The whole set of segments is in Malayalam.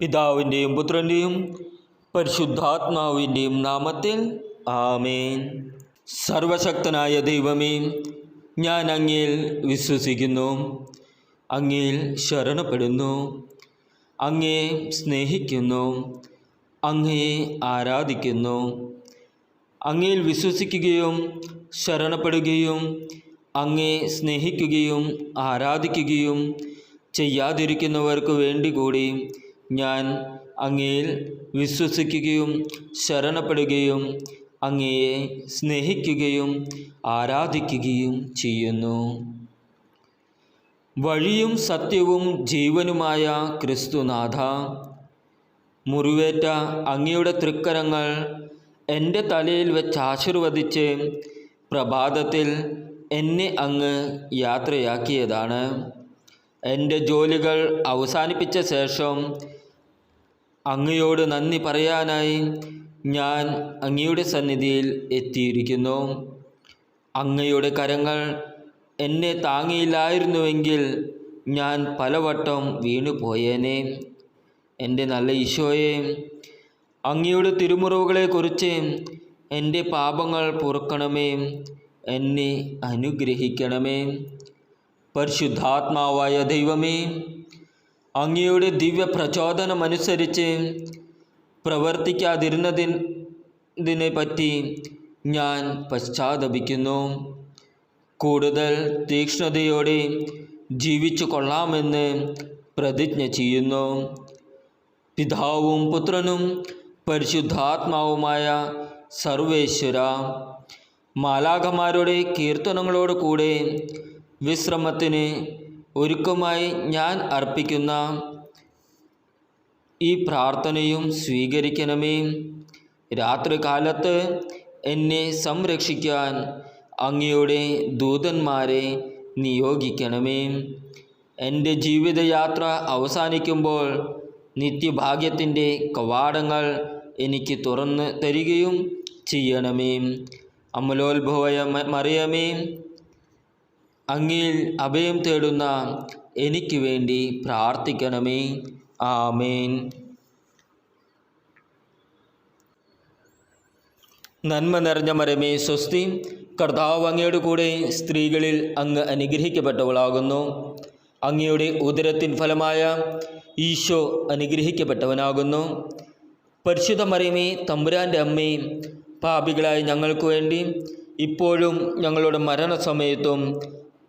പിതാവിന്റെയും പുത്രന്റെയും പരിശുദ്ധാത്മാവിന്റെയും നാമത്തിൽ ആമേൻ. സർവശക്തനായ ദൈവമേ ഞാൻ അങ്ങയിൽ വിശ്വസിക്കുന്നു അങ്ങയിൽ ശരണപ്പെടുന്നു അങ്ങേ സ്നേഹിക്കുന്നു അങ്ങയെ ആരാധിക്കുന്നു. അങ്ങയിൽ വിശ്വസിക്കുകയും ശരണപ്പെടുകയും അങ്ങേ സ്നേഹിക്കുകയും ആരാധിക്കുകയും ചെയ്യാതിരിക്കുന്നവർക്ക് വേണ്ടി കൂടി ഞാൻ അങ്ങയിൽ വിശ്വസിക്കുകയും ശരണപ്പെടുകയും അങ്ങയെ സ്നേഹിക്കുകയും ആരാധിക്കുകയും ചെയ്യുന്നു. വഴിയും സത്യവും ജീവനുമായ ക്രിസ്തുനാഥ മുറിവേറ്റ അങ്ങയുടെ തൃക്കരങ്ങൾ എന്റെ തലയിൽ വെച്ച് ആശീർവദിച്ച് പ്രഭാതത്തിൽ എന്നെ അങ്ങ് യാത്രയാക്കിയതാണ്. എന്റെ ജോലികൾ അവസാനിപ്പിച്ച ശേഷം അങ്ങയോട് നന്ദി പറയാനായി ഞാൻ അങ്ങയുടെ സന്നിധിയിൽ എത്തിയിരിക്കുന്നു. അങ്ങയുടെ കരങ്ങൾ എന്നെ താങ്ങിയില്ലായിരുന്നുവെങ്കിൽ ഞാൻ പലവട്ടം വീണുപോയേനെ. എന്റെ നല്ല ഈശോയെ അങ്ങയുടെ തിരുമുറവുകളെക്കുറിച്ച് എന്റെ പാപങ്ങൾ പൊറുക്കണമേ എന്നെ അനുഗ്രഹിക്കണമേ. പരിശുദ്ധാത്മാവായ ദൈവമേ അങ്ങയുടെ ദിവ്യ പ്രചോദനമനുസരിച്ച് പ്രവർത്തിക്കാതിരുന്നതിനെ പറ്റി ഞാൻ പശ്ചാത്തപിക്കുന്നു. കൂടുതൽ തീക്ഷ്ണതയോടെ ജീവിച്ചു കൊള്ളാമെന്ന് പ്രതിജ്ഞ ചെയ്യുന്നു. പിതാവും പുത്രനും പരിശുദ്ധാത്മാവുമായ സർവേശ്വര മാലാഖമാരുടെ കീർത്തനങ്ങളോട് കൂടെ വിശ്രമത്തിന് ഒരുക്കമായി ഞാൻ അർപ്പിക്കുന്ന ഈ പ്രാർത്ഥനയും സ്വീകരിക്കണമേ. രാത്രികാലത്ത് എന്നെ സംരക്ഷിക്കാൻ അങ്ങയുടെ ദൂതന്മാരെ നിയോഗിക്കണമേ. എന്റെ ജീവിതയാത്ര അവസാനിക്കുമ്പോൾ നിത്യഭാഗ്യത്തിന്റെ കവാടങ്ങൾ എനിക്ക് തുറന്ന് തരികയും ചെയ്യണമേ. അമലോത്ഭവയ മറിയമേ അങ്ങിൽ അഭയം തേടുന്ന എനിക്ക് വേണ്ടി പ്രാർത്ഥിക്കണമേ. ആമേൻ. നന്മ നിറഞ്ഞ മരമേ സ്വസ്തി കർത്താവ് അങ്ങയുടെ കൂടെ സ്ത്രീകളിൽ അങ്ങ് അനുഗ്രഹിക്കപ്പെട്ടവളാകുന്നു. അങ്ങയുടെ ഉദരത്തിൻ ഫലമായ ഈശോ അനുഗ്രഹിക്കപ്പെട്ടവനാകുന്നു. പരിശുദ്ധ മറിയമേ തമ്പുരാന്റെ അമ്മേ പാപികളായ ഞങ്ങൾക്ക് വേണ്ടി ഇപ്പോഴും ഞങ്ങളുടെ മരണസമയത്തും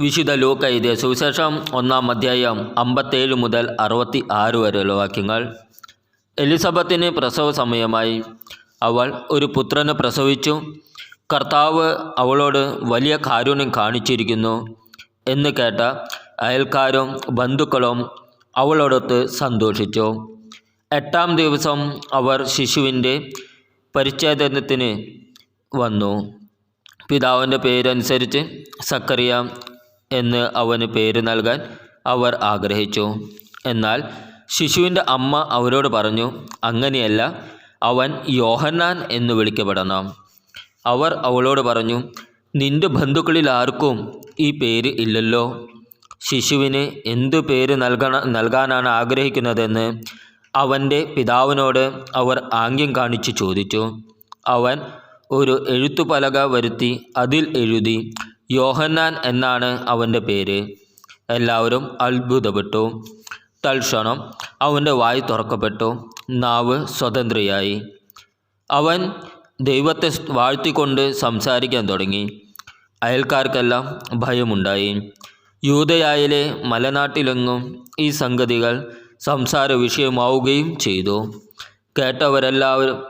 വിശുദ്ധ ലൂക്ക എഴുതിയ സുവിശേഷം ഒന്നാം അധ്യായം അമ്പത്തേഴ് മുതൽ അറുപത്തി ആറ് വരെയുള്ള വാക്യങ്ങൾ. എലിസബത്തിന് പ്രസവ സമയമായി. അവൾ ഒരു പുത്രനെ പ്രസവിച്ചു. കർത്താവ് അവളോട് വലിയ കാരുണ്യം കാണിച്ചിരിക്കുന്നു എന്ന് കേട്ട അയൽക്കാരും ബന്ധുക്കളും അവളോടൊത്ത് സന്തോഷിച്ചു. എട്ടാം ദിവസം അവർ ശിശുവിന്റെ പരിച്ഛേദനത്തിന് വന്നു. പിതാവിന്റെ പേരനുസരിച്ച് സക്കറിയ എന്ന് അവന് പേര് നൽകാൻ അവർ ആഗ്രഹിച്ചു. എന്നാൽ ശിശുവിന്റെ അമ്മ അവരോട് പറഞ്ഞു അങ്ങനെയല്ല അവൻ യോഹന്നാൻ എന്ന് വിളിക്കപ്പെടണം. അവർ അവളോട് പറഞ്ഞു നിന്റെ ബന്ധുക്കളിൽ ആർക്കും ഈ പേര് ഇല്ലല്ലോ. ശിശുവിന് എന്തു പേര് നൽകണ നൽകാനാണ് ആഗ്രഹിക്കുന്നതെന്ന് അവന്റെ പിതാവിനോട് അവർ ആംഗ്യം കാണിച്ചു ചോദിച്ചു. അവൻ ഒരു എഴുത്തുപലക വരുത്തി അതിൽ എഴുതി യോഹന്നാൻ എന്നാണ് അവന്റെ പേര്. എല്ലാവരും അത്ഭുതപ്പെട്ടു. തൽക്ഷണം അവന്റെ വായി തുറക്കപ്പെട്ടു. നാവ് സ്വതന്ത്രയായി. അവൻ ദൈവത്തെ വാഴ്ത്തിക്കൊണ്ട് സംസാരിക്കാൻ തുടങ്ങി. അയൽക്കാർക്കെല്ലാം ഭയമുണ്ടായി. യൂതയായിലെ മലനാട്ടിലെങ്ങും ഈ സംഗതികൾ സംസാര വിഷയമാവുകയും ചെയ്തു. കേട്ടവരെല്ലാവരും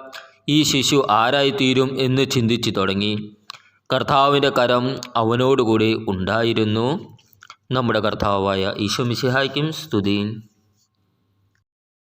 ഈ ശിശു ആരായിത്തീരും എന്ന് ചിന്തിച്ചു തുടങ്ങി. കർത്താവിന്റെ കരം അവനോടുകൂടി ഉണ്ടായിരുന്നു. നമ്മുടെ കർത്താവായ ഈശോ മിശിഹായ്ക്കും സ്തുതി